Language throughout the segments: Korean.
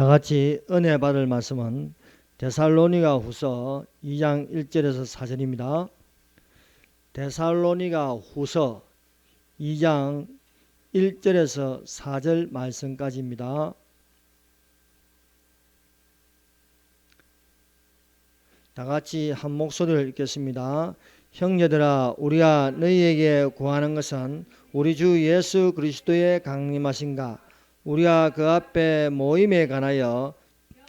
다 같이 은혜 받을 말씀은 데살로니가 후서 2장 1절에서 4절입니다. 데살로니가 후서 2장 1절에서 4절 말씀까지입니다. 다 같이 한 목소리를 읽겠습니다. 형제들아 우리가 너희에게 구하는 것은 우리 주 예수 그리스도의 강림하신가 우리가 그 앞에 모임에 관하여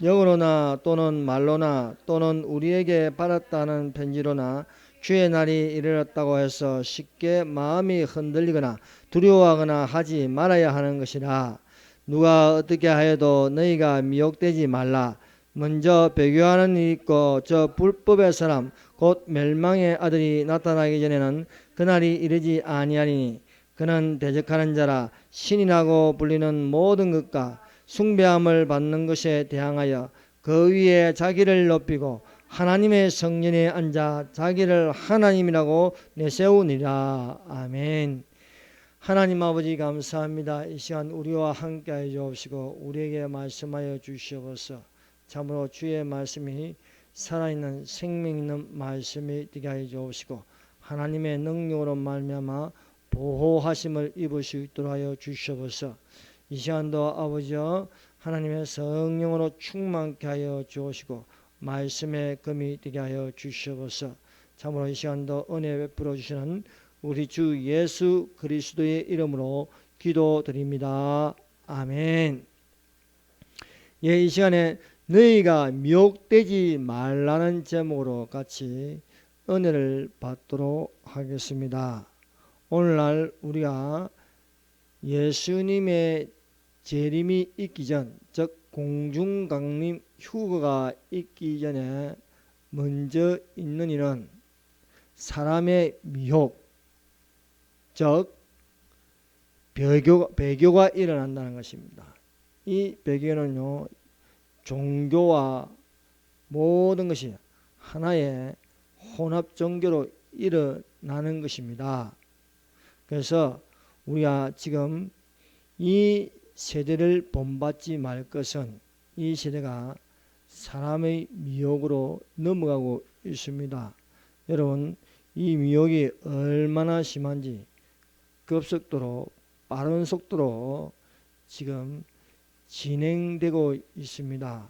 영어로나 또는 말로나 또는 우리에게 받았다는 편지로나 주의 날이 이르렀다고 해서 쉽게 마음이 흔들리거나 두려워하거나 하지 말아야 하는 것이라. 누가 어떻게 하여도 너희가 미혹되지 말라. 먼저 배교하는 이 있고 저 불법의 사람 곧 멸망의 아들이 나타나기 전에는 그날이 이르지 아니하리니 그는 대적하는 자라 신이라고 불리는 모든 것과 숭배함을 받는 것에 대항하여 그 위에 자기를 높이고 하나님의 성전에 앉아 자기를 하나님이라고 내세우니라 아멘. 하나님 아버지 감사합니다. 이 시간 우리와 함께 해 주옵시고 우리에게 말씀하여 주시옵소서. 참으로 주의 말씀이 살아있는 생명 있는 말씀이 되게 하여 주옵시고 하나님의 능력으로 말미암아 보호하심을 입을 수 있도록 하여 주시옵소서. 이 시간도 아버지여 하나님의 성령으로 충만케 하여 주시고 말씀의 금이 되게 하여 주시옵소서. 참으로 이 시간도 은혜 베풀어 주시는 우리 주 예수 그리스도의 이름으로 기도드립니다. 아멘. 예, 이 시간에 너희가 미혹되지 말라는 제목으로 같이 은혜를 받도록 하겠습니다. 오늘날 우리가 예수님의 재림이 있기 전, 즉 공중강림 휴거가 있기 전에 먼저 있는 일은 사람의 미혹, 즉 배교, 배교가 일어난다는 것입니다. 이 배교는요 종교와 모든 것이 하나의 혼합 종교로 일어나는 것입니다. 그래서 우리가 지금 이 세대를 본받지 말 것은 이 세대가 사람의 미혹으로 넘어가고 있습니다. 여러분, 이 미혹이 얼마나 심한지 급속도로 빠른 속도로 지금 진행되고 있습니다.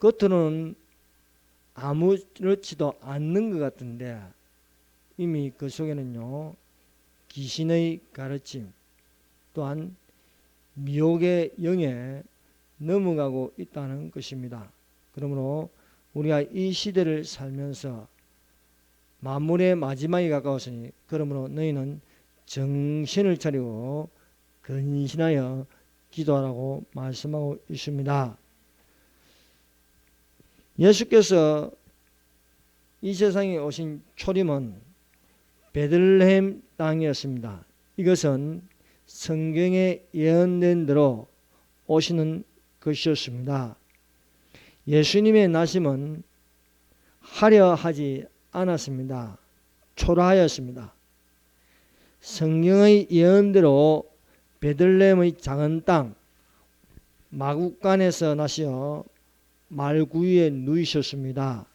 겉으로는 아무렇지도 않는 것 같은데 이미 그 속에는요 귀신의 가르침 또한 미혹의 영에 넘어가고 있다는 것입니다. 그러므로 우리가 이 시대를 살면서 만물의 마지막이 가까웠으니 그러므로 너희는 정신을 차리고 근신하여 기도하라고 말씀하고 있습니다. 예수께서 이 세상에 오신 초림은 베들레헴 땅이었습니다. 이것은 성경에 예언된 대로 오시는 것이었습니다. 예수님의 나심은 하려 하지 않았습니다. 초라하였습니다. 성경의 예언대로 베들레헴의 작은 땅 마국간에서 나시어 말구유에 누이셨습니다.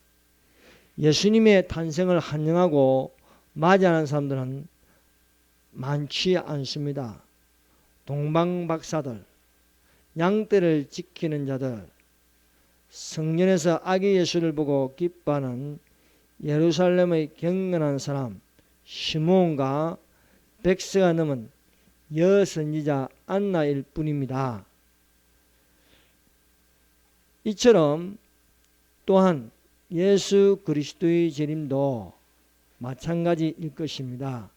예수님의 탄생을 환영하고 맞이하는 사람들은 많지 않습니다. 동방박사들, 양떼를 지키는 자들, 성년에서 아기 예수를 보고 기뻐하는 예루살렘의 경건한 사람 시몬과 백세가 넘은 여선지자 안나일 뿐입니다. 이처럼 또한 예수 그리스도의 재림도 마찬가지일 것입니다.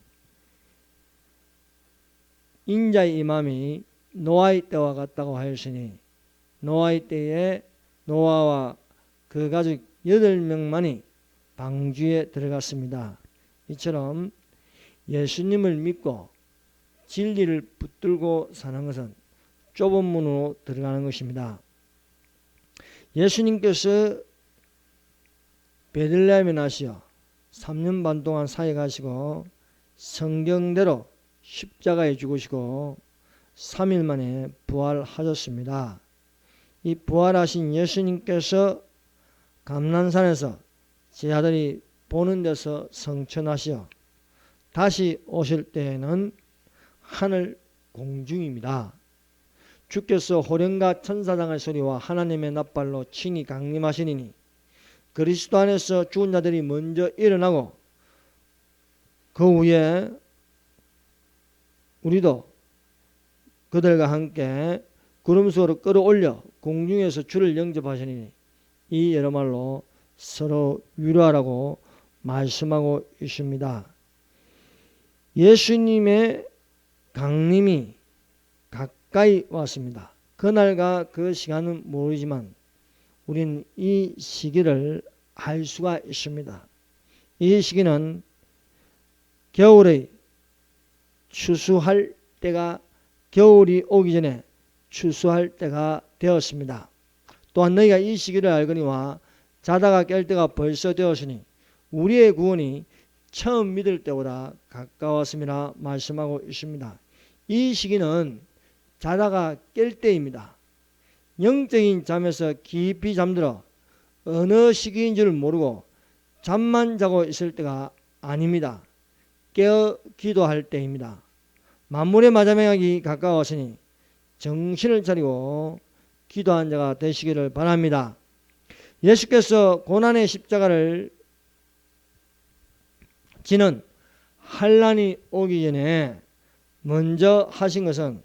인자의 임함이 노아의 때와 같다고 하였으니 노아의 때에 노아와 그 가족 여덟 명만이 방주에 들어갔습니다. 이처럼 예수님을 믿고 진리를 붙들고 사는 것은 좁은 문으로 들어가는 것입니다. 예수님께서 베들레헴에 나시어 3년 반 동안 사회 가시고 성경대로 십자가에 죽으시고 3일 만에 부활하셨습니다. 이 부활하신 예수님께서 감난산에서 제자들이 보는 데서 성천하시어 다시 오실 때에는 하늘 공중입니다. 주께서 호령과 천사장의 소리와 하나님의 납발로 친히 강림하시니 그리스도 안에서 죽은 자들이 먼저 일어나고 그 후에 우리도 그들과 함께 구름 속으로 끌어올려 공중에서 주를 영접하시니 이 여러 말로 서로 위로하라고 말씀하고 있습니다. 예수님의 강림이 가까이 왔습니다. 그날과 그 시간은 모르지만 우리는 이 시기를 알 수가 있습니다. 이 시기는 겨울의 추수할 때가 겨울이 오기 전에 추수할 때가 되었습니다. 또한 너희가 이 시기를 알거니와 자다가 깰 때가 벌써 되었으니 우리의 구원이 처음 믿을 때보다 가까웠음이라 말씀하고 있습니다. 이 시기는 자다가 깰 때입니다. 영적인 잠에서 깊이 잠들어 어느 시기인 줄 모르고 잠만 자고 있을 때가 아닙니다. 깨어 기도할 때입니다. 만물의 마지막이 가까웠으니 정신을 차리고 기도한 자가 되시기를 바랍니다. 예수께서 고난의 십자가를 지는 한란이 오기 전에 먼저 하신 것은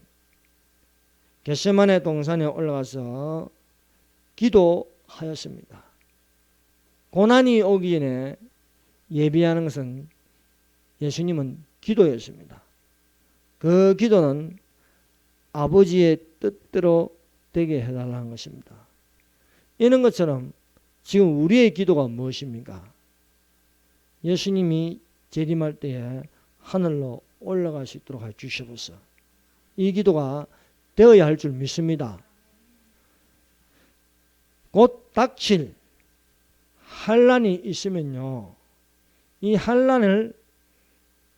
겟세만의 동산에 올라가서 기도하였습니다. 고난이 오기 전에 예비하는 것은 예수님은 기도였습니다. 그 기도는 아버지의 뜻대로 되게 해달라는 것입니다. 이런 것처럼 지금 우리의 기도가 무엇입니까? 예수님이 재림할 때에 하늘로 올라갈 수 있도록 해 주셔서 이 기도가 되어야 할 줄 믿습니다. 곧 닥칠 한란이 있으면요. 이 한란을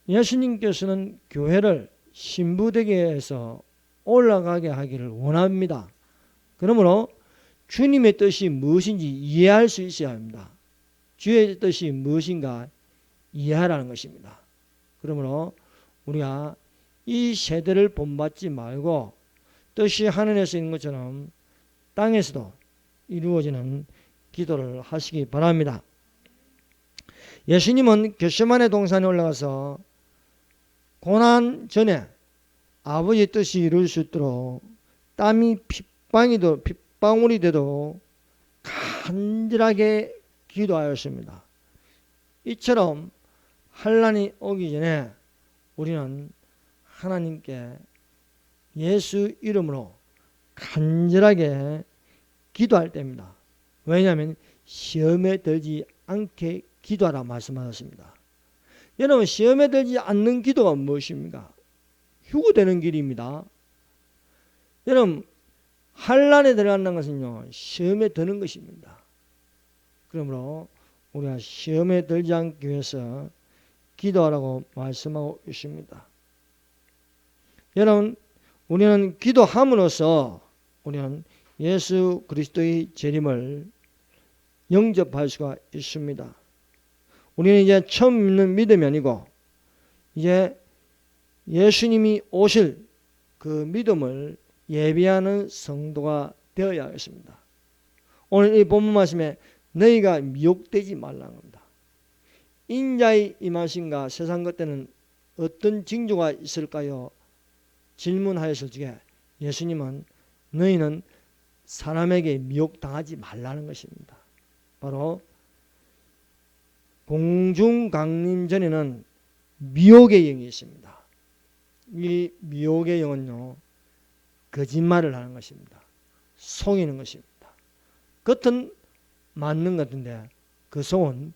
예수님께서는 교회를 신부되게 해서 올라가게 하기를 원합니다. 그러므로 주님의 뜻이 무엇인지 이해할 수 있어야 합니다. 주의 뜻이 무엇인가 이해하라는 것입니다. 그러므로 우리가 이 세대를 본받지 말고 뜻이 하늘에서 있는 것처럼 땅에서도 이루어지는 기도를 하시기 바랍니다. 예수님은 겟세만의 동산에 올라가서 고난 전에 아버지의 뜻이 이룰 수 있도록 땀이 핏방이도 핏방울이 돼도 간절하게 기도하였습니다. 이처럼 환란이 오기 전에 우리는 하나님께 예수 이름으로 간절하게 기도할 때입니다. 왜냐하면 시험에 들지 않게 기도하라 말씀하셨습니다. 여러분 시험에 들지 않는 기도가 무엇입니까? 휴고되는 길입니다. 여러분 한란에 들어간다는 것은요 시험에 드는 것입니다. 그러므로 우리가 시험에 들지 않기 위해서 기도하라고 말씀하고 있습니다. 여러분 우리는 기도함으로써 우리는 예수 그리스도의 재림을 영접할 수가 있습니다. 우리는 이제 처음 믿는 믿음이 아니고 이제 예수님이 오실 그 믿음을 예비하는 성도가 되어야 하겠습니다. 오늘 이 본문 말씀에 너희가 미혹되지 말라는 겁니다. 인자의 임하신가 세상 것때는 어떤 징조가 있을까요? 질문하였을 적에 예수님은 너희는 사람에게 미혹당하지 말라는 것입니다. 바로 공중 강림 전에는 미혹의 영이 있습니다. 이 미혹의 영은요, 거짓말을 하는 것입니다. 속이는 것입니다. 겉은 맞는 것 같은데 그 속은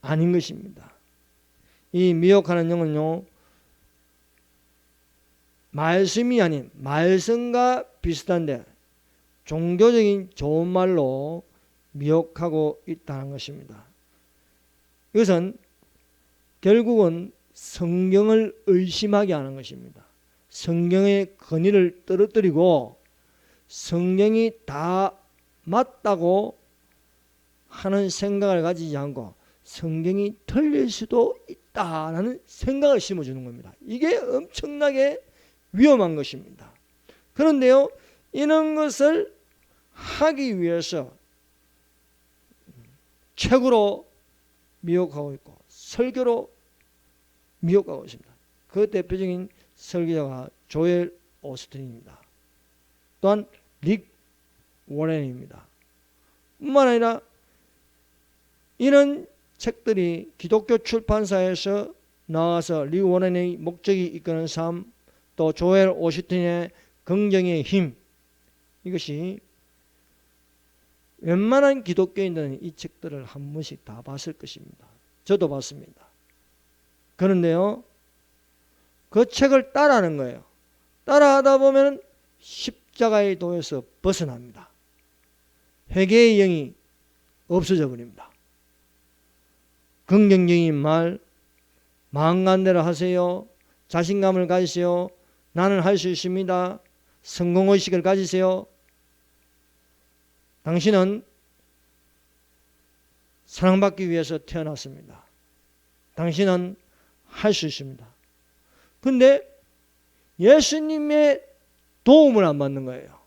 아닌 것입니다. 이 미혹하는 영은요, 말씀이 아닌 말씀과 비슷한데 종교적인 좋은 말로 미혹하고 있다는 것입니다. 이것은 결국은 성경을 의심하게 하는 것입니다. 성경의 권위를 떨어뜨리고 성경이 다 맞다고 하는 생각을 가지지 않고 성경이 틀릴 수도 있다라는 생각을 심어주는 겁니다. 이게 엄청나게 위험한 것입니다. 그런데요, 이런 것을 하기 위해서 책으로 미혹하고 있고 설교로 미혹하고 있습니다. 그 대표적인 설교자가 조엘 오스틴입니다. 또한 릭 워렌입니다. 뿐만 아니라 이런 책들이 기독교 출판사에서 나와서 리 워렌의 목적이 이끄는 삶, 또 조엘 오스틴의 긍정의 힘 이것이 웬만한 기독교인들은 이 책들을 한 번씩 다 봤을 것입니다. 저도 봤습니다. 그런데요, 그 책을 따라하는 거예요. 따라하다 보면 십자가의 도에서 벗어납니다. 회개의 영이 없어져 버립니다. 긍정적인 말, 마음간대로 하세요. 자신감을 가지세요. 나는 할 수 있습니다. 성공의식을 가지세요. 당신은 사랑받기 위해서 태어났습니다. 당신은 할 수 있습니다. 근데 예수님의 도움을 안 받는 거예요.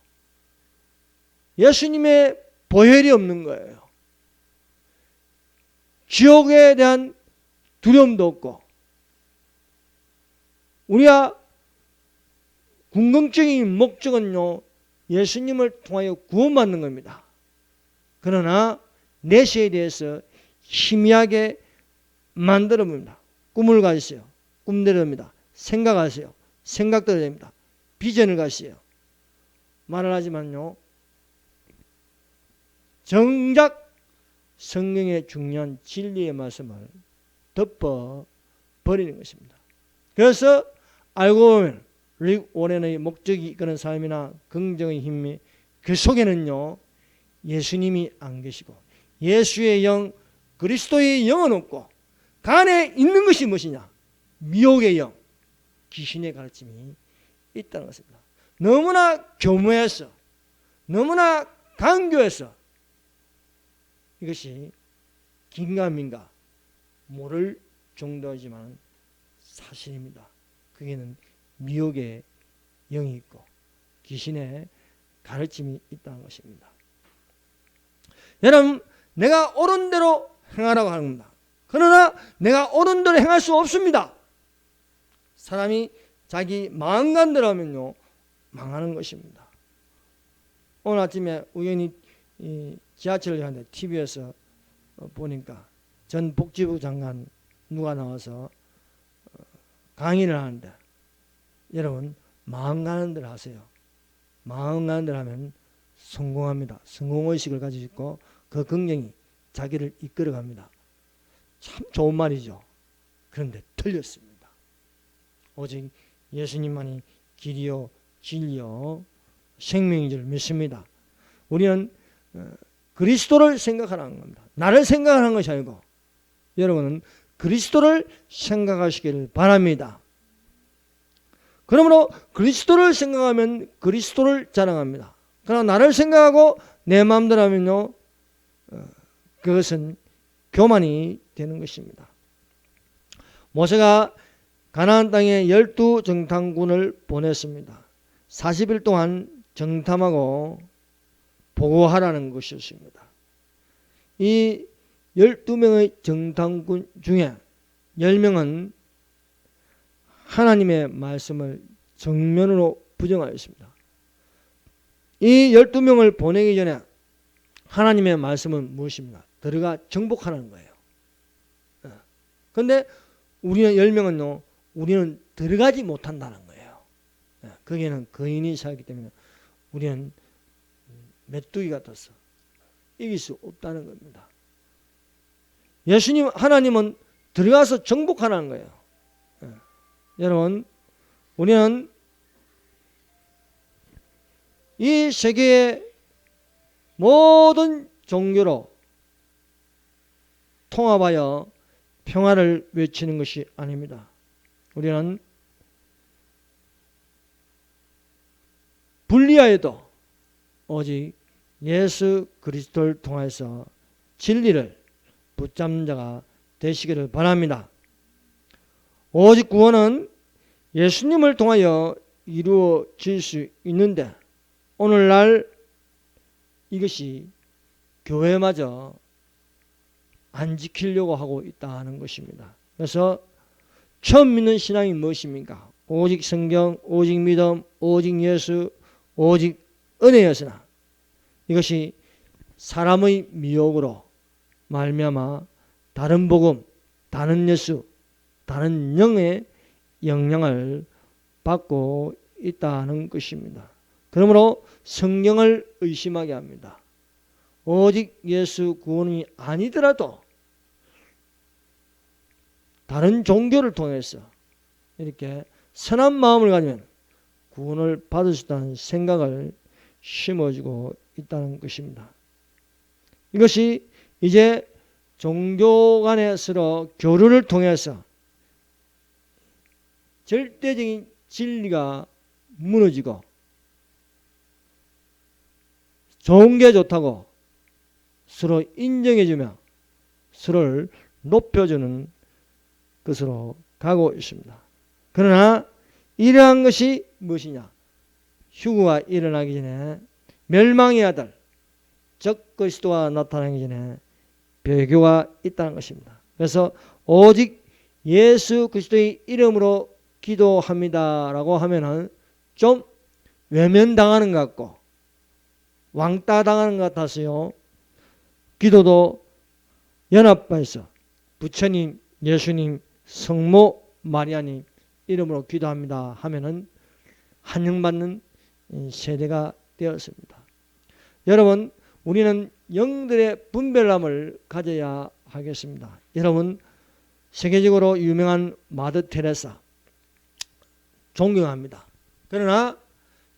예수님의 보혈이 없는 거예요. 지옥에 대한 두려움도 없고, 우리가 궁극적인 목적은요, 예수님을 통하여 구원받는 겁니다. 그러나 내시에 대해서 희미하게 만들어 봅니다. 꿈을 가지세요. 꿈대로 됩니다. 생각하세요. 생각대로 됩니다. 비전을 가지세요. 말을 하지만요. 정작 성경의 중요한 진리의 말씀을 덮어 버리는 것입니다. 그래서 알고 보면 릭 오렌의 목적이 이끄는 삶이나 긍정의 힘이 그 속에는요 예수님이 안 계시고 예수의 영 그리스도의 영은 없고 그 안에 있는 것이 무엇이냐 미혹의 영 귀신의 가르침이 있다는 것입니다. 너무나 교묘해서 너무나 강교해서 이것이 긴가민가 모를 정도이지만 사실입니다. 그게는 미혹의 영이 있고 귀신의 가르침이 있다는 것입니다. 여러분, 내가 옳은 대로 행하라고 하는 겁니다. 그러나 내가 옳은 대로 행할 수 없습니다. 사람이 자기 마음간대로 하면요, 망하는 것입니다. 오늘 아침에 우연히 지하철을 가는데 TV에서 보니까 전 복지부 장관 누가 나와서 어, 강의를 하는데 여러분 마음 가는 대로 하세요. 마음 가는 대로 하면 성공합니다. 성공의식을 가지고 그 긍정이 자기를 이끌어 갑니다. 참 좋은 말이죠. 그런데 틀렸습니다. 오직 예수님만이 길이요 진리요 생명인 줄 믿습니다. 우리는 어, 그리스도를 생각하라는 겁니다. 나를 생각하는 것이 아니고 여러분은 그리스도를 생각하시기를 바랍니다. 그러므로 그리스도를 생각하면 그리스도를 자랑합니다. 그러나 나를 생각하고 내 마음대로 하면요, 어, 그것은 교만이 되는 것입니다. 모세가 가나안 땅에 열두 정탐군을 보냈습니다. 40일 동안 정탐하고 보고하라는 것이었습니다. 이 12명의 정탐군 중에 10명은 하나님의 말씀을 정면으로 부정하였습니다. 이 12명을 보내기 전에 하나님의 말씀은 무엇입니까? 들어가 정복하는 거예요. 그런데 우리는 10명은요, 우리는 들어가지 못한다는 거예요. 거기에는 거인이 살기 때문에 우리는 메뚜기 같아서 이길 수 없다는 겁니다. 예수님, 하나님은 들어가서 정복하는 거예요. 여러분, 우리는 이 세계의 모든 종교로 통합하여 평화를 외치는 것이 아닙니다. 우리는 분리하여도 오직 예수 그리스도를 통해서 진리를 붙잡는 자가 되시기를 바랍니다. 오직 구원은 예수님을 통하여 이루어질 수 있는데 오늘날 이것이 교회마저 안 지키려고 하고 있다는 것입니다. 그래서 처음 믿는 신앙이 무엇입니까? 오직 성경, 오직 믿음, 오직 예수, 오직 은혜였으나 이것이 사람의 미혹으로 말미암아 다른 복음, 다른 예수, 다른 영의 영향을 받고 있다는 것입니다. 그러므로 성경을 의심하게 합니다. 오직 예수 구원이 아니더라도 다른 종교를 통해서 이렇게 선한 마음을 가지면 구원을 받을 수 있다는 생각을 심어주고 있다는 것입니다. 이것이 이제 종교 간에 서로 교류를 통해서 절대적인 진리가 무너지고 좋은 게 좋다고 서로 인정해주며 서로를 높여주는 것으로 가고 있습니다. 그러나 이러한 것이 무엇이냐? 휴구가 일어나기 전에 멸망의 아들, 적 그리스도가 나타나기 전에 배교가 있다는 것입니다. 그래서 오직 예수 그리스도의 이름으로 기도합니다라고 하면은 좀 외면당하는 것 같고 왕따 당하는 것 같아서요. 기도도 연합해서 부처님, 예수님, 성모, 마리아님 이름으로 기도합니다 하면은 환영받는 세대가 되었습니다. 여러분, 우리는 영들의 분별함을 가져야 하겠습니다. 여러분, 세계적으로 유명한 마더 테레사 존경합니다. 그러나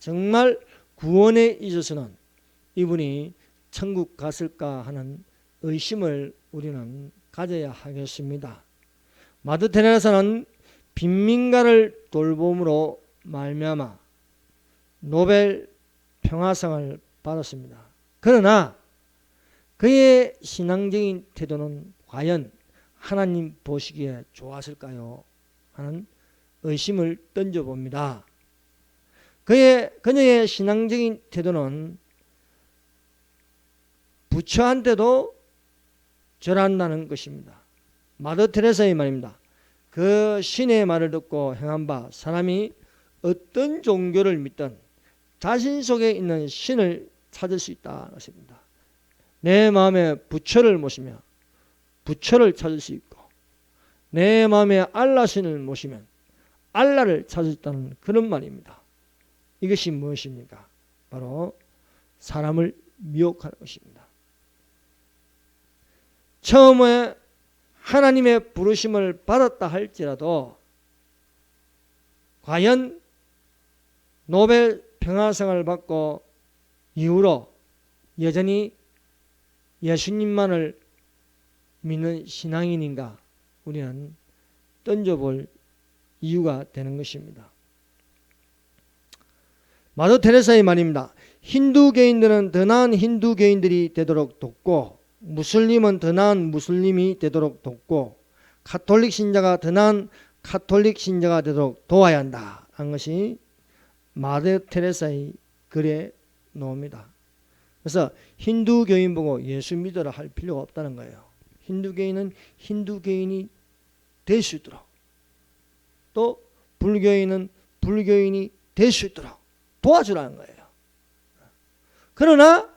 정말 구원에 있어서는 이분이 천국 갔을까 하는 의심을 우리는 가져야 하겠습니다. 마더 테레사는 빈민가를 돌봄으로 말미암아 노벨 평화상을 받았습니다. 그러나 그의 신앙적인 태도는 과연 하나님 보시기에 좋았을까요? 하는 의심을 던져봅니다. 그의 그녀의 신앙적인 태도는 부처한테도 절한다는 것입니다. 마더 테레사의 말입니다. 그 신의 말을 듣고 행한 바 사람이 어떤 종교를 믿든 자신 속에 있는 신을 찾을 수 있다는 것입니다. 내 마음에 부처를 모시며 부처를 찾을 수 있고 내 마음에 알라 신을 모시면 알라를 찾을 수 있다는 그런 말입니다. 이것이 무엇입니까? 바로 사람을 미혹하는 것입니다. 처음에 하나님의 부르심을 받았다 할지라도 과연 노벨 평화상을 받고 이후로 여전히 예수님만을 믿는 신앙인인가 우리는 던져볼 이유가 되는 것입니다. 마더 테레사의 말입니다. 힌두교인들은 더 나은 힌두교인들이 되도록 돕고 무슬림은 더 나은 무슬림이 되도록 돕고 카톨릭 신자가 더 나은 카톨릭 신자가 되도록 도와야 한다. 한 것이 마더 테레사의 글에 나옵니다. 그래서 힌두교인 보고 예수 믿어라 할 필요가 없다는 거예요. 힌두교인은 힌두교인이 될 수 있도록 또 불교인은 불교인이 될 수 있도록 도와주라는 거예요. 그러나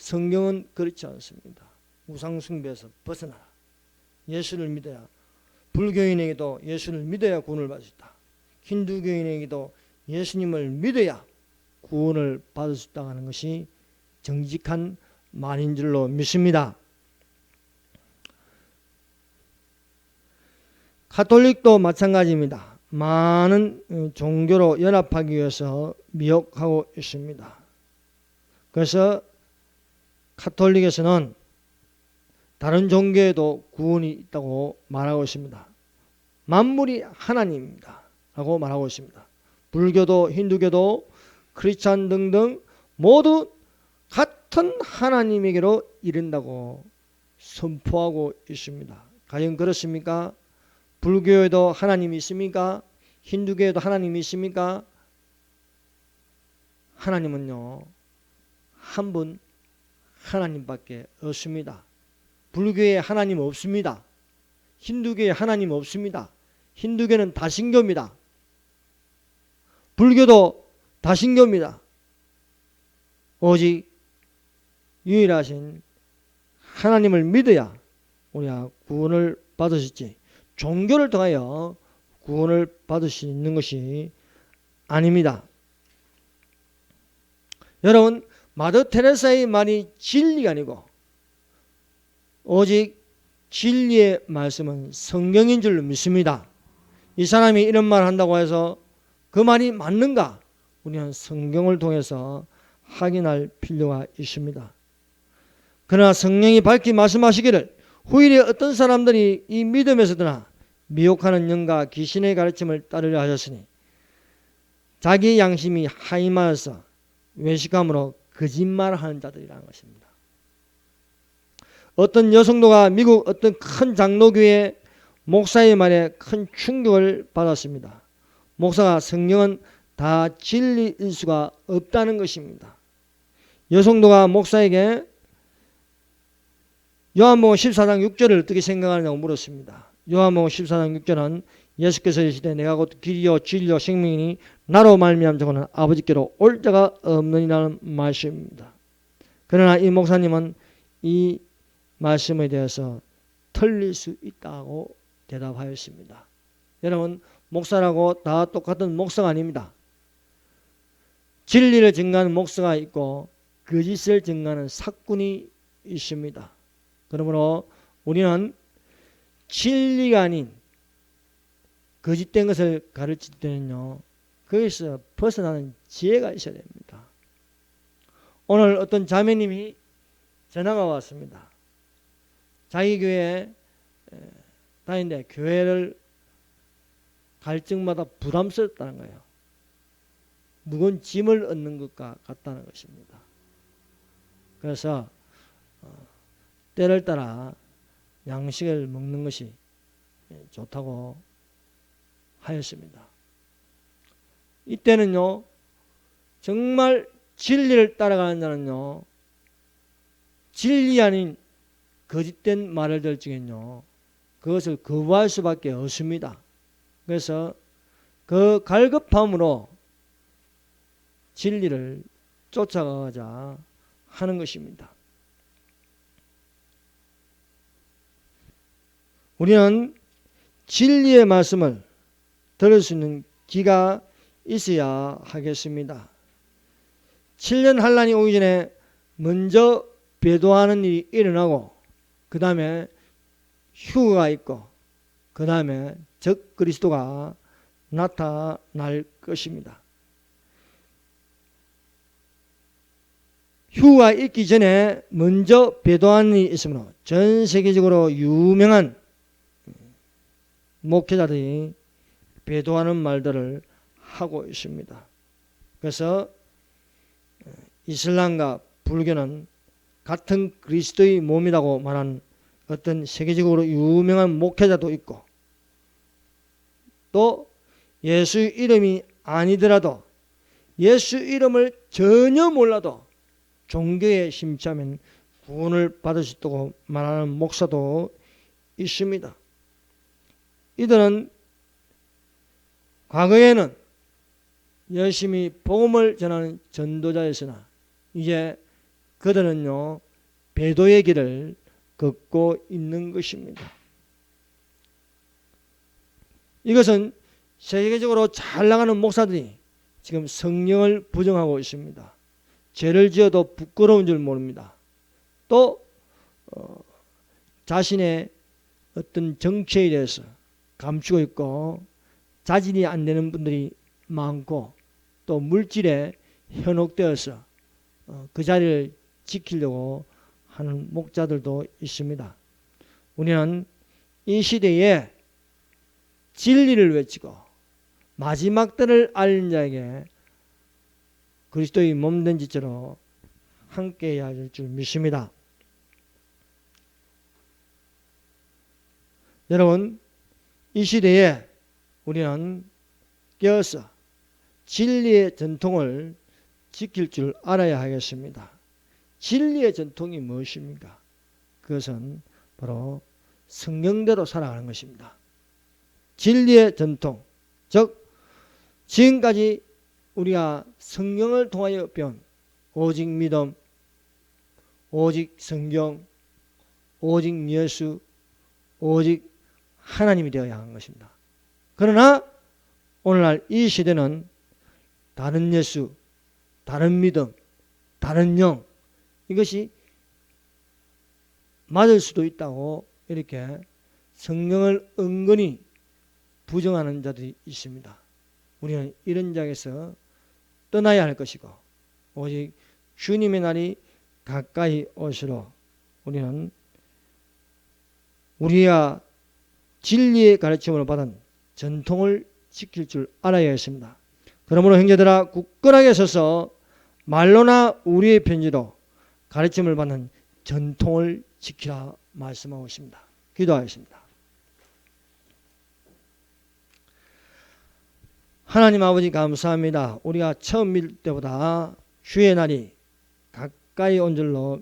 성경은 그렇지 않습니다. 우상숭배에서 벗어나라. 예수를 믿어야 불교인에게도 예수를 믿어야 구원을 받을 수 있다. 힌두교인에게도 예수님을 믿어야 구원을 받을 수 있다는 것이 정직한 말인 줄로 믿습니다. 카톨릭도 마찬가지입니다. 많은 어, 종교로 연합하기 위해서 미혹하고 있습니다. 그래서 카톨릭에서는 다른 종교에도 구원이 있다고 말하고 있습니다. 만물이 하나님입니다. 라고 말하고 있습니다. 불교도 힌두교도 크리스찬 등등 모두 같은 하나님에게로 이른다고 선포하고 있습니다. 과연 그렇습니까? 불교에도 하나님이 있습니까? 힌두교에도 하나님이 있습니까? 하나님은요, 한 분 하나님밖에 없습니다. 불교에 하나님 없습니다. 힌두교에 하나님 없습니다. 힌두교는 다신교입니다. 불교도 다신교입니다. 오직 유일하신 하나님을 믿어야 우리가 구원을 있지. 종교를 통하여 구원을 받을 수 있는 것이 아닙니다. 여러분, 마더 테레사의 말이 진리가 아니고 오직 진리의 말씀은 성경인 줄 믿습니다. 이 사람이 이런 말 한다고 해서 그 말이 맞는가? 우리는 성경을 통해서 확인할 필요가 있습니다. 그러나 성령이 밝히 말씀하시기를 후일에 어떤 사람들이 이 믿음에서 드나 미혹하는 영과 귀신의 가르침을 따르려 하셨으니 자기 양심이 하임하여서 외식함으로 거짓말하는 자들이라는 것입니다. 어떤 여성도가 미국 어떤 큰 장로교회 목사의 말에 큰 충격을 받았습니다. 목사가 성령은 다 진리일 수가 없다는 것입니다. 여성도가 목사에게 요한복음 14장 6절을 어떻게 생각하느냐고 물었습니다. 요한복음 14장 6절은 예수께서 이르시되 내가 곧 길이요 진리요 생명이니 나로 말미암 저거는 아버지께로 올 자가 없느니라는 말씀입니다. 그러나 이 목사님은 이 말씀에 대해서 틀릴 수 있다고 대답하였습니다. 여러분 목사라고 다 똑같은 목사가 아닙니다. 진리를 증가하는 목사가 있고 거짓을 증가하는 사꾼이 있습니다. 그러므로 우리는 진리가 아닌 거짓된 것을 가르칠 때는요, 거기서 벗어나는 지혜가 있어야 됩니다. 오늘 어떤 자매님이 전화가 왔습니다. 자기 교회 다니는데 교회를 갈 적마다 부담스럽다는 거예요. 무거운 짐을 얻는 것과 같다는 것입니다. 그래서 어, 때를 따라 양식을 먹는 것이 좋다고 하였습니다. 이때는요, 정말 진리를 따라가는 자는요, 진리 아닌 거짓된 말을 들 적엔요, 그것을 거부할 수밖에 없습니다. 그래서 그 갈급함으로 진리를 쫓아가자 하는 것입니다. 우리는 진리의 말씀을 들을 수 있는 기가 있어야 하겠습니다. 7년 한란이 오기 전에 먼저 배도하는 일이 일어나고 그 다음에 휴가 있고 그 다음에 적 그리스도가 나타날 것입니다. 휴가 있기 전에 먼저 배도하는 일이 있으므로 전 세계적으로 유명한 목회자들이 배도하는 말들을 하고 있습니다. 그래서 이슬람과 불교는 같은 그리스도의 몸이라고 말한 어떤 세계적으로 유명한 목회자도 있고 또 예수 이름이 아니더라도 예수 이름을 전혀 몰라도 종교에 심취하면 구원을 받을 수 있다고 말하는 목사도 있습니다. 이들은 과거에는 열심히 복음을 전하는 전도자였으나 이제 그들은요 배도의 길을 걷고 있는 것입니다. 이것은 세계적으로 잘 나가는 목사들이 지금 성령을 부정하고 있습니다. 죄를 지어도 부끄러운 줄 모릅니다. 또 어, 자신의 어떤 정체에 대해서 감추고 있고 자진이 안 되는 분들이 많고 또 물질에 현혹되어서 어, 그 자리를 지키려고 하는 목자들도 있습니다. 우리는 이 시대에 진리를 외치고 마지막 때를 알린 자에게 그리스도의 몸된 지체로 함께 해야 할 줄 믿습니다. 여러분, 이 시대에 우리는 깨어서 진리의 전통을 지킬 줄 알아야 하겠습니다. 진리의 전통이 무엇입니까? 그것은 바로 성경대로 살아가는 것입니다. 진리의 전통, 즉 지금까지 우리가 성경을 통하여 배운 오직 믿음, 오직 성경, 오직 예수, 오직 하나님이 되어야 하는 것입니다. 그러나 오늘날 이 시대는 다른 예수, 다른 믿음, 다른 영 이것이 맞을 수도 있다고 이렇게 성경을 은근히 부정하는 자들이 있습니다. 우리는 이런 장에서 떠나야 할 것이고 오직 주님의 날이 가까이 올수록 우리는 우리가 진리의 가르침을 받은 전통을 지킬 줄 알아야 했습니다. 그러므로 형제들아 굳건하게 서서 말로나 우리의 편지로 가르침을 받는 전통을 지키라 말씀하고 있습니다. 기도하겠습니다. 하나님 아버지 감사합니다. 우리가 처음 믿을 때보다 주의 날이 가까이 온 줄로